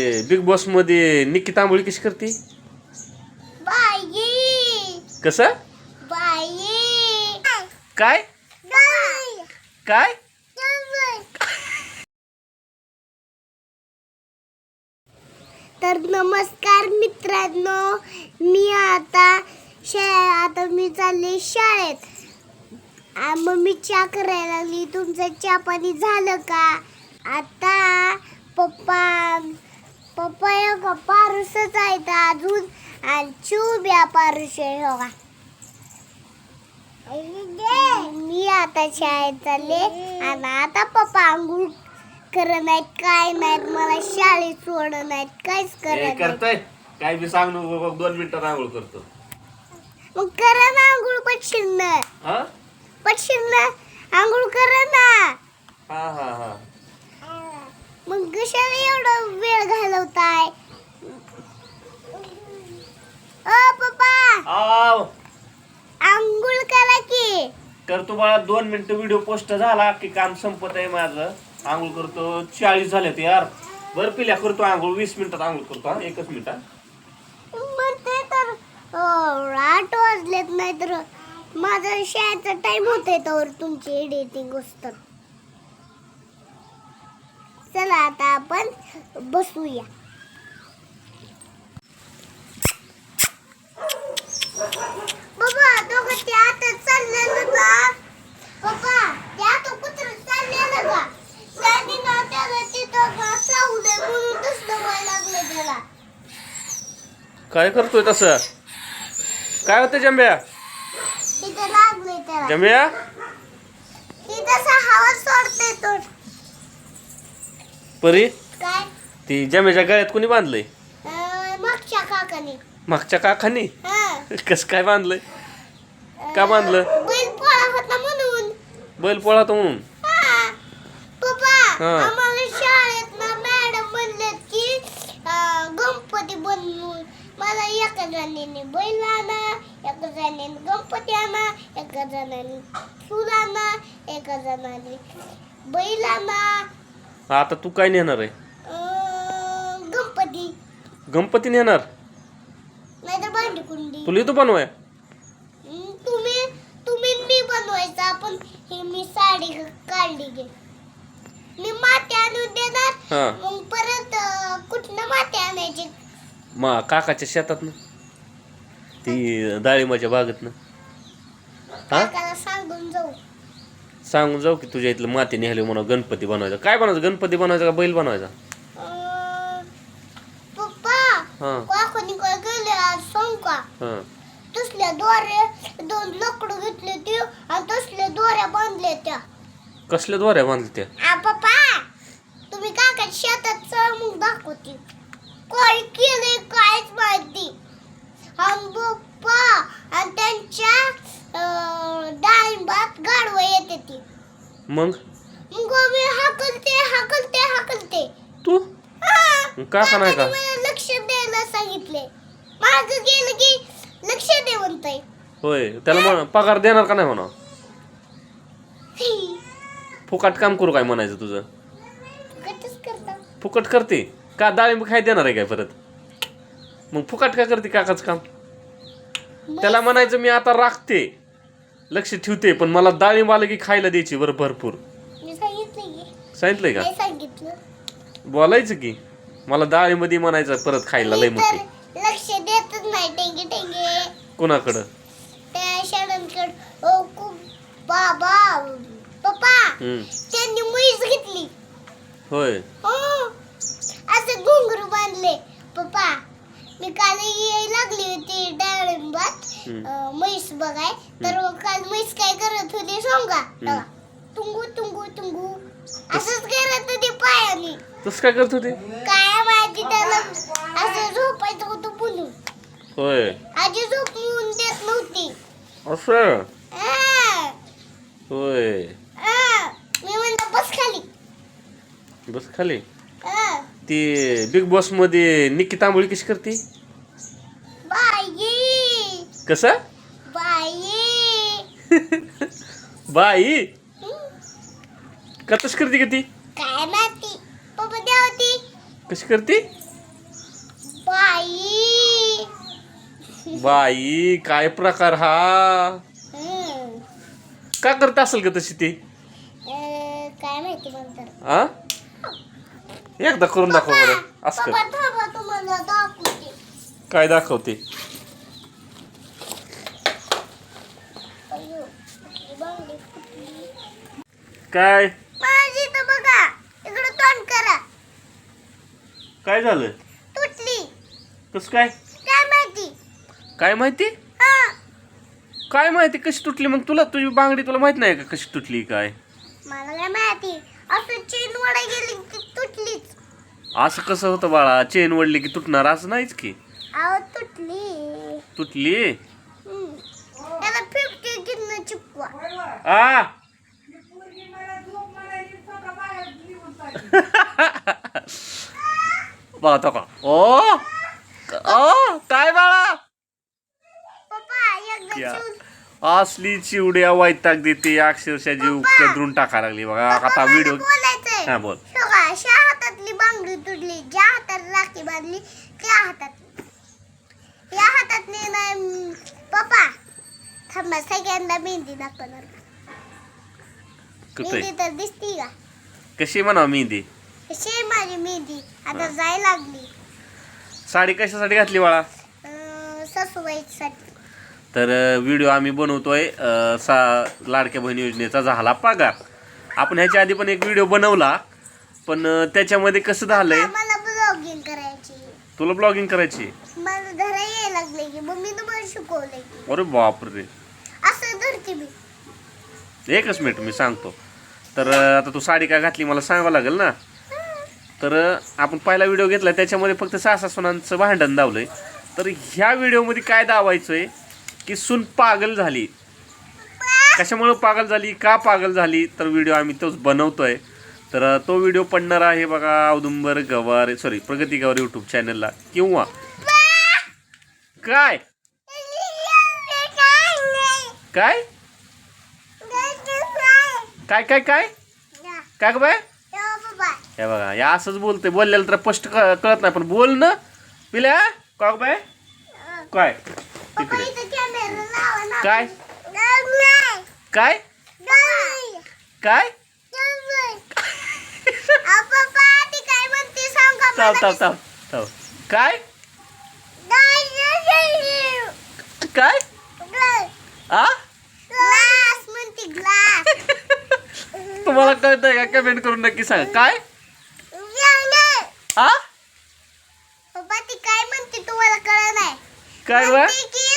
Big बॉसमध्ये निक्की तांबोळी कशी करते? बाई. कसं? बाई. काय? काय? तर नमस्कार मित्रांनो मी आता शा आता मी चालले शाळेत. मम्मी चहा करायला लागली. तुमचं चहा पाणी झालं का? आता पप्पा पप्पा का पारुसच आहेत अजून. आणि आहे हो का मी आता शाळेत चालले. आणि आता पप्पा आंघोळ करत नाहीत काय नाहीत मला शाळेत सोडत नाहीत काहीच हे करत नाहीत. करताय? काय बी सांग नको बघ दोन मिनिटात आंघोळ करतो. मग करा ना आंघोळ पटशील ना. हा? पटशील ना? आंघोळ करा ना. हा हा हा. कशाला एवढा वेळ घालवताय. ओ पप्पा. आव. आंघोळ करा की. करतो बाळा दोन मिनिटं व्हिडिओ पोस्ट झाला की काम संपत आहे माझं. आंघोळ करतो चाळीस झाले यार. बरं पिल्या करतो आंघोळ वीस मिनिटात आंघोळ करतो हा एकच मिनिटात मग ते तर अं, आठ वाजलेत नाही तर माझा शाळेचा टाइम होतोय तर तुमची एडिटिंग असतात. चला आता आपण बसूया. बाबा दोघं ते आता चाललेलं का पप्पा ते आता कुत्र चाललेलं का त्यांनी ना त्याला तिथं का चावू दे म्हणून तसलं व्हायला लागलं त्याला. काय करतोय तसं? काय होतं जंब्या? तिथं लागले त्याला. जंब्या? ती तसा हवा सोडते तो. परी? काय? ती जंब्याच्या गळ्यात कोणी बांधलंय? अं, मागच्या काकाने. मागच्या काकांनी? हा. कस काय बांधलंय? का बांधलं? बैल पोळा होता म्हणून. बैल पोळा तो म्हणून? हा. पप्पा हा. आम्हाला शाळेत ना मॅडम म्हणले की अं, गणपती बनवून मला एका जणाने बैल आणा एका जणाने गणपती आणा एका जणाने फुल आणा एका जणाने बैल आणा आता तू काय नेणार आहे? अं, गणपती. गणपती नेणार? तुला येतो बनवाय? तुम्ही तुम्ही मी बनवायचं. आपण ही मी साडी काढली गे मी माती आणून देणार. हा. मग परत अं, कुठनं माती आणायची? मा काकाच्या शेतात ना ती डाळिंबाच्या बागेत ना हा? काकाला सांगून जाऊ. सांगून जाऊ की तुझ्या इथलं माती निघाली म्हणून गणपती बनवायचा. काय बनवायचं? गणपती बनवायचा का बैल बनवायचा? पप्पा हा. काकाने काय केले आज सांग का? हा. तसल्या दोन लाकडं घेतले ते आणि तसल्या दोऱ्या बांधल्या त्या. कसल्या द्वारे बांधले त्या? आ पप्पा तुम्ही काकाच्या शेतात मग दाखवते. काय केलंय कायच माहिती. आणि पप्पा आणि त्यांच्या डाळिंबात गाडवं येते ती. मग? मग मी हाकलते हाकलते हाकलते. तू? हा. मग काका नाही का मला लक्ष द्यायला सांगितले. माग गेलं की लक्ष दे म्हणतंय. होय त्याला म्हण पगार देणार का नाही म्हणा फुकाट काम करू काय म्हणायचं तुझं? कटच करता. फुकट करते. का डाळिंब खाय देणार आहे काय परत? मग फुकट का करते काकाचं काम? त्याला म्हणायचं मी आता राखते. लक्ष ठेवते पण मला डाळिंब आलं की खायला द्यायची बरं भरपूर. मी सांगितलं की. सांगितलंय का? नाही सांगितलं. बोलायचं की. मला डाळीमध्ये म्हणायचं परत खायला लय मी म्हणते तर लक्ष देतच नाही टेंगे टेंगे. कोणाकडं? त्या शाळांकड ओ खूप बाबा पप्पा हम्म. त्यांनी घेतली. होय. हो. असं घुंगरू बांधले. पप्पा मी काल यायला लागली होती डाळिंबात. म्हैस बघाय. तर काल म्हैस काय करत होती सांगा. तुंगू तुंगू तुंगू. असंच करत होती पायाने. तसं काय करत होते? काय माहिती त्याला. असं झोपायचं होतं बोलून होय. आजी झोपून देत नव्हती. असं? होय. मी म्हणलं बस खाली. बस खाली. ती बिग बॉसमध्ये निक्की तांबोळी कशी करते? बाई. कसं? बाई. बाई? हं, का तशी करते का ती? काय माहिती पप्पा द्या होती कशी करते? बाई. बाई काय प्रकार हा. का करत असेल का तशी ती? काय माहिती म्हणतात. आ? एकदा करून दाखव बरं. असं कर. काय दाखवते. काय? बघा इकडे तोंड करा. काय झालं? तुटली. कस काय? काय माहिती? काय माहिती? काय माहिती कशी तुटली? मग तुला तुझी बांगडी तुला माहीत नाही का कशी तुटली काय? मला काय माहिती. असं चेन वडा गेली असं कसं होतं बाळा? चेन वडली की तुटणार असं नाहीच की. तुटली. तुटली? हम्म. त्याला फिफ्टी किन्न चिपकवा. आ? बघा तो का. ओ? ओ काय बाळा? पप्पा एकदा या. शिव- असली चिवड्या वैताग देते अक्षरशः जीव कदरून टाका लागली बघा. आता व्हिडिओ बोलायचंय. हा बोल. तुटली. ज्या हातात राखी बांधली त्या हातात. या हातातली नाही पप्पा. थांबा सगळ्यांना मेहंदी दाखवणार. मेहंदी तर दिसती का? कशी म्हणा मेहंदी? कशी माझी मेहंदी? आता जाय लागली. साडी कशासाठी घातली बाळा? सासूबाईसाठी. तर व्हिडिओ आम्ही बनवतोय सा लाडक्या बहीण योजनेचा झाला पगार. आपण ह्याच्या आधी पण एक व्हिडिओ बनवला. पण त्याच्यामध्ये कसं झालंय? मला ब्लॉगिंग करायची. तुला ब्लॉगिंग करायची? मला धरा यायला लागले की मग मी तुम्हाला शिकवलंय की. अरे बापरे. असं धरते मी. एकच मिनिट मी सांगतो. तर आता तू साडी काय घातली मला सांगावं लागेल ना? तर आपण पहिला व्हिडिओ घेतला त्याच्यामध्ये फक्त सासा सुनांचं भांडण दावलंय तर ह्या व्हिडिओमध्ये काय दावायचंय की सून पागल झाली. कशामुळं पागल झाली? का पागल झाली? तर व्हिडिओ आम्ही तोच बनवतोय. तर तो व्हिडिओ पडणार आहे बघा औदुंबर गवार सॉरी प्रगती गवार यूट्यूब चॅनलला किंवा काय? काय? काय काय काय? काय ग बाय हे बघा या असंच बोलते बोललेलं तर स्पष्ट कळत नाही पण बोल ना. पिल्या का ग बाय काय? तिकडे. काय? काय? काय? थांब थांब थांब थांब. काय? काय? आ? तुम्हाला कळतंय का? कमेंट करून नक्की सांगा. काय? आ? काय म्हणते तुम्हाला कळलं नाही? काय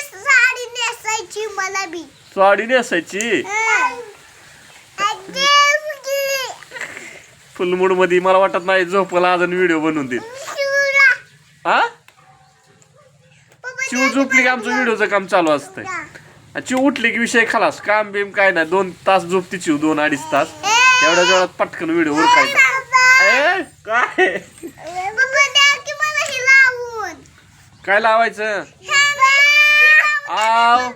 साडी नेसायची मला बी. साडी नेसायची? फुल मूडमध्ये मला वाटत नाही झोपला अजून व्हिडिओ बनवून देईल. आ चिव झोपली की आमचं व्हिडिओचं काम चालू असतंय. चिव उठली की विषय खलास काम बिम काय नाही. दोन तास झोपती चिव दोन अडीच तास. एवढ्या वेळात पटकन व्हिडिओ उरकायचा ए काय? काय लावायचं? आव.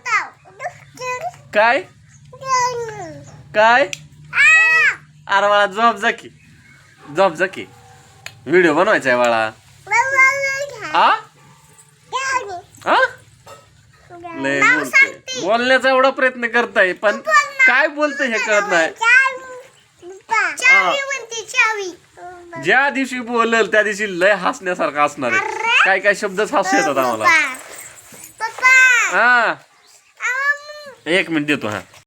काय? काय? अरे बाळा झोप जा की. झोप जा की. व्हिडिओ बनवायचा आहे बाळा. आ? आ? लय बोलते बोलण्याचा एवढा प्रयत्न करताय पण काय बोलतंय हे कळत नाही. चावी ज्या दिवशी बोलल त्या दिवशी लय हसण्यासारखं असणार आहे. काय काय शब्दच हसू येतात आम्हाला. हा एक मिनिट देतो हा.